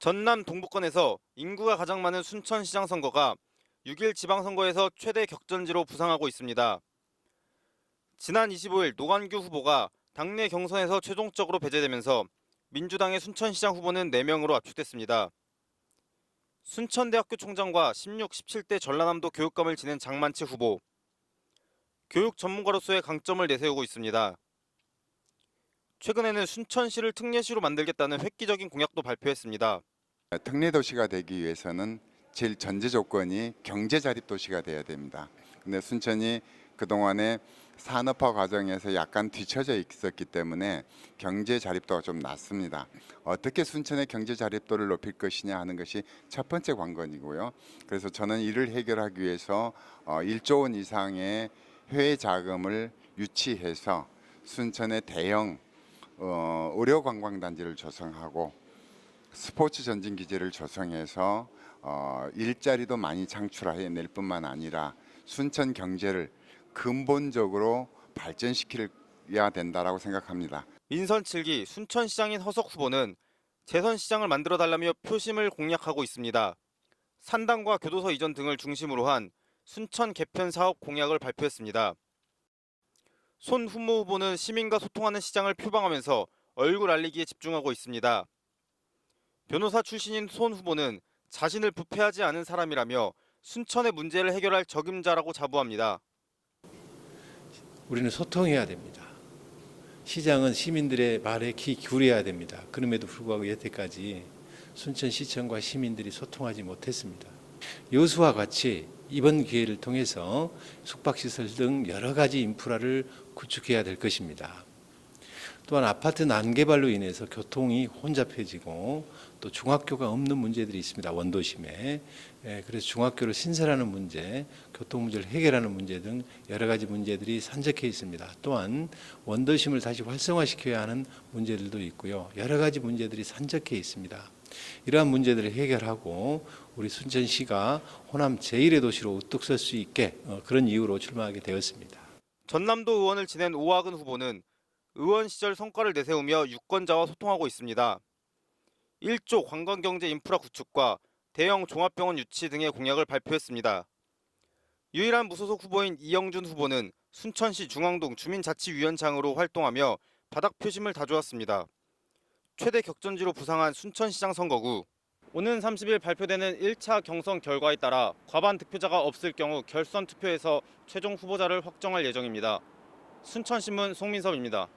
전남 동부권에서 인구가 가장 많은 순천시장 선거가 6일 지방선거에서 최대 격전지로 부상하고 있습니다. 지난 25일 노관규 후보가 당내 경선에서 최종적으로 배제되면서 민주당의 순천시장 후보는 4명으로 압축됐습니다. 순천대학교 총장과 16, 17대 전라남도 교육감을 지낸 장만치 후보. 교육 전문가로서의 강점을 내세우고 있습니다. 최근에는 순천시를 특례시로 만들겠다는 획기적인 공약도 발표했습니다. 특례 도시가 되기 위해서는 제일 전제 조건이 경제 자립 도시가 돼야 됩니다. 근데 순천이 그동안에 산업화 과정에서 약간 뒤처져 있었기 때문에 경제 자립도가 좀 낮습니다. 어떻게 순천의 경제 자립도를 높일 것이냐 하는 것이 첫 번째 관건이고요. 그래서 저는 이를 해결하기 위해서 어, 1조 원 이상의 해외 자금을 유치해서 순천의 대형 어, 의료 관광 단지를 조성하고 스포츠 전진 기지를 조성해서 어, 일자리도 많이 창출해낼 뿐만 아니라 순천 경제를 근본적으로 발전시켜야 된다라고 생각합니다. 민선 7기 순천시장인 허석 후보는 재선시장을 만들어 달라며 표심을 공약하고 있습니다. 산당과 교도소 이전 등을 중심으로 한 순천 개편 사업 공약을 발표했습니다. 손 후보 후보는 시민과 소통하는 시장을 표방하면서 얼굴 알리기에 집중하고 있습니다. 변호사 출신인 손 후보는 자신을 부패하지 않은 사람이라며 순천의 문제를 해결할 적임자라고 자부합니다. 우리는 소통해야 됩니다. 시장은 시민들의 말에 귀 기울여야 됩니다. 그럼에도 불구하고 여태까지 순천시청과 시민들이 소통하지 못했습니다. 여수와 같이 이번 기회를 통해서 숙박시설 등 여러 가지 인프라를 구축해야 될 것입니다. 또한 아파트 난개발로 인해서 교통이 혼잡해지고 또 중학교가 없는 문제들이 있습니다. 원도심에. 예, 그래서 중학교를 신설하는 문제, 교통 문제를 해결하는 문제 등 여러 가지 문제들이 산적해 있습니다. 또한 원도심을 다시 활성화시켜야 하는 문제들도 있고요. 여러 가지 문제들이 산적해 있습니다. 이러한 문제들을 해결하고 우리 순천시가 호남 제1의 도시로 우뚝 설 수 있게 어, 그런 이유로 출마하게 되었습니다. 전남도 의원을 지낸 오학은 후보는 의원 시절 성과를 내세우며 유권자와 소통하고 있습니다. 1조 관광경제 인프라 구축과 대형 종합병원 유치 등의 공약을 발표했습니다. 유일한 무소속 후보인 이영준 후보는 순천시 중앙동 주민자치위원장으로 활동하며 바닥 표심을 다져왔습니다. 최대 격전지로 부상한 순천시장 선거구. 오는 30일 발표되는 1차 경선 결과에 따라 과반 득표자가 없을 경우 결선 투표에서 최종 후보자를 확정할 예정입니다. 순천신문 송민섭입니다.